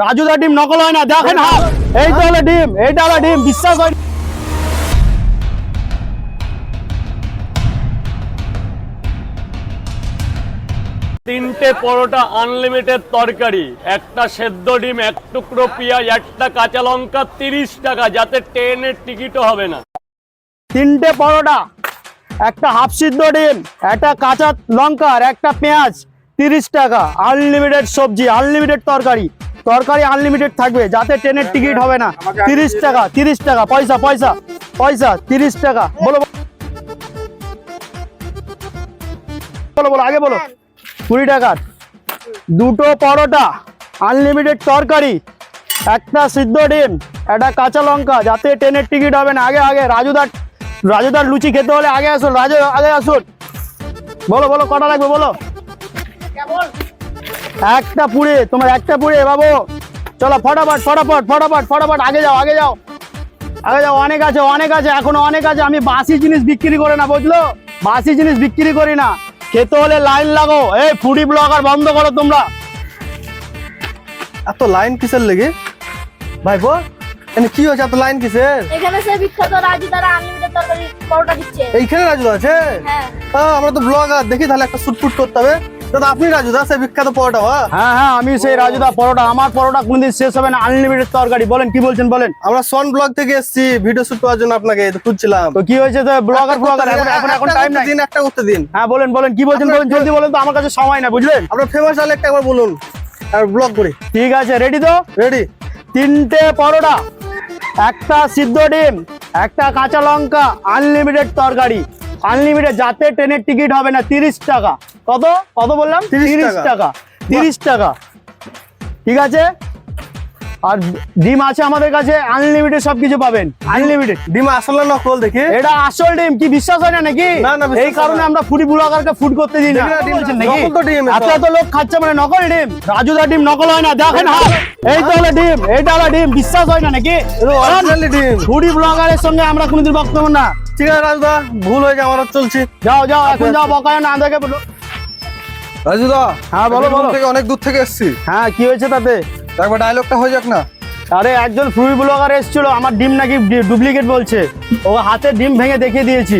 রাজুদা ডিম নকল হয় না দেখেন হাত। এই তো হলো ডিম এইটা হলো ডিম বিশ্বাস হয় তিনটে পরোটা আনলিমিটেড তরকারি একটা সেদ্ধ ডিম এক টুকরো পেঁয়াজ একটা কাঁচা লঙ্কা তিরিশ টাকা যাতে ট্রেনের টিকিটও হবে না। তিনটে পরোটা একটা হাফ সিদ্ধ ডিম একটা কাঁচা লঙ্কা আর একটা পেঁয়াজ তিরিশ টাকা আনলিমিটেড সবজি আনলিমিটেড তরকারি। তরকারি আনলিমিটেড থাকবে যাতে ট্রেনের টিকিট হবে না। তিরিশ টাকা তিরিশ টাকা পয়সা পয়সা পয়সা তিরিশ টাকা। বলো বলো। বলো আগে বলো। কুড়ি টাকার দুটো পরোটা আনলিমিটেড তরকারি একটা সিদ্ধ ডিম একটা কাঁচা লঙ্কা যাতে ট্রেনের টিকিট হবে না। আগে আগে রাজুদার রাজুদার লুচি খেতে হলে আগে আসুন রাজু আগে আসুন। বলো বলো কটা লাগবে বলো? একটা পুড়ে তোমার একটা পুড়ে বাবু। চলো ফটাফট ফটাফট ফটাফট ফটাফট আগে যাও আগে যাও। আগে যাও অনেক আছে অনেক আছে এখনও অনেক আছে। আমি বাসি জিনিস বিক্রি করে না বুঝলো? বাসি জিনিস বিক্রি করি না। খেতে হলে লাইন লাগো। এই ফুডি ব্লগার বন্ধ করো তোমরা। এত লাইন কিসের লেগে? ভাইপো এখানে কি হয়েছে এত লাইন কিসের? এখানে সে বিখ্যাত রাজু তারা আনলিমিটেড তরকারি পরোটা দিচ্ছে। এইখানে রাজু আছে? হ্যাঁ। আমরা তো ব্লগার দেখি তাহলে একটা শুট ফুট করতে হবে। দাদা আপনি রাজু দা সেই বিখ্যাত পরোটা হ্যাঁ হ্যাঁ হ্যাঁ আমি সেই রাজুদা পরোটা। আমার পরোটা কোনদিন শেষ হবে না আনলিমিটেড তরকারি। বলেন কি বলছেন বলেন? আমরা সন ব্লগ থেকে এসেছি ভিডিও শুট করার জন্য আপনাকে খুঁজছিলাম। তো কি হয়েছে তো ব্লগার ব্লগার এখন এখন এখন টাইম নাই। দিন একটা করতে দিন। হ্যাঁ বলেন বলেন কি বলছেন বলেন জলদি বলেন তো আমার কাছে সময় না বুঝলেন? আপনার ফেমাস হলে একটা একবার বলুন আর ব্লগ করি। ঠিক আছে রেডি তো? রেডি তিনটে পরোটা একটা সিদ্ধ ডিম একটা কাঁচা লঙ্কা আনলিমিটেড তরকারি। আনলিমিটেড যাতে ট্রেনের টিকিট হবে না তিরিশ টাকা। কত? কত বললাম? তিরিশ টাকা। তিরিশ টাকা। ঠিক আছে? আর ডিম আছে আমাদের কাছে আনলিমিটেড সবকিছু পাবেন। আনলিমিটেড ডিম আসলে নকল দেখি। এটা আসল ডিম কি বিশ্বাস হয় না নাকি? না, না, এই কারণে আমরা ফুড ব্লগারকে ফুড করতে দিই না। না, ডিম বলছেন নাকি? নকল তো ডিম এত এত লোক খাচ্ছে মানে নকল ডিম। রাজুদা ডিম নকল হয় না দেখেন হাত এই তো হলো ডিম এইটা হলো ডিম বিশ্বাস হয় না নাকি? ফুডি ব্লগারের সঙ্গে আমরা কোনোদিন বক্তব্য না। ঠিক আছে রাজুদা ভুল হয়ে যাওয়ার চলছি। যাও যাও এখন যাও বকায় না দেখে বলো। রাজুদা হ্যাঁ, বলো, বলো। থেকে অনেক দূর থেকে এসেছি। হ্যাঁ কি হয়েছে তাতে? একবার ডায়লগটা হয়ে যাক না। আরে একজন ফুডি ব্লগার এসেছিল আমার ডিম নাকি ডুপ্লিকেট বলছে। ও হাতে ডিম ভেঙে দেখিয়ে দিয়েছি।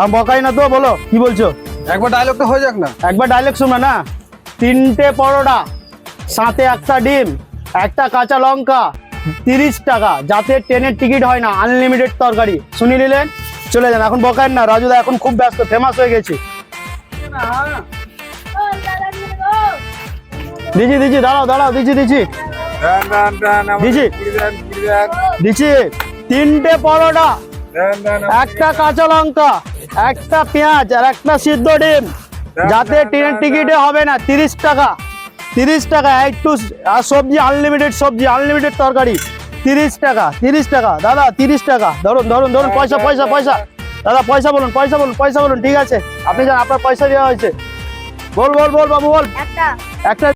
আর বকাই না তো বলো কি বলছো? একবার ডায়লগটা হয়ে যাক না। একবার ডাইলেক্ট শুনবে না। তিনটে পরোটা সাথে একটা ডিম একটা কাঁচা লঙ্কা তিরিশ টাকা যাতে ট্রেনের টিকিট হয় না আনলিমিটেড তরকারি। শুনি নিলেন? চলে যান এখন বকান না। রাজুদা এখন খুব ব্যস্ত ফেমাস হয়ে গেছি। দিছি দিছি দাঁড়াও দাঁড়াও দিছি দিছি দিছি দিছি তিনটে পরোটা একটা কাঁচা লঙ্কা একটা পেঁয়াজ আর একটা সিদ্ধ ডিম। যাতে ট্রেনের টিকিটে হবে না তিরিশ টাকা। তিরিশ টাকা একটু আর সবজি আনলিমিটেড সবজি আনলিমিটেড তরকারি। তিরিশ টাকা তিরিশ টাকা। দাদা তিরিশ টাকা। ধরুন ধরুন ধরুন পয়সা পয়সা পয়সা। দাদা পয়সা বলুন পয়সা বলুন পয়সা বলুন ঠিক আছে। আপনি যান আপনার পয়সা দেওয়া হয়েছে। বল বল বল বাবু বল। একটা। একটা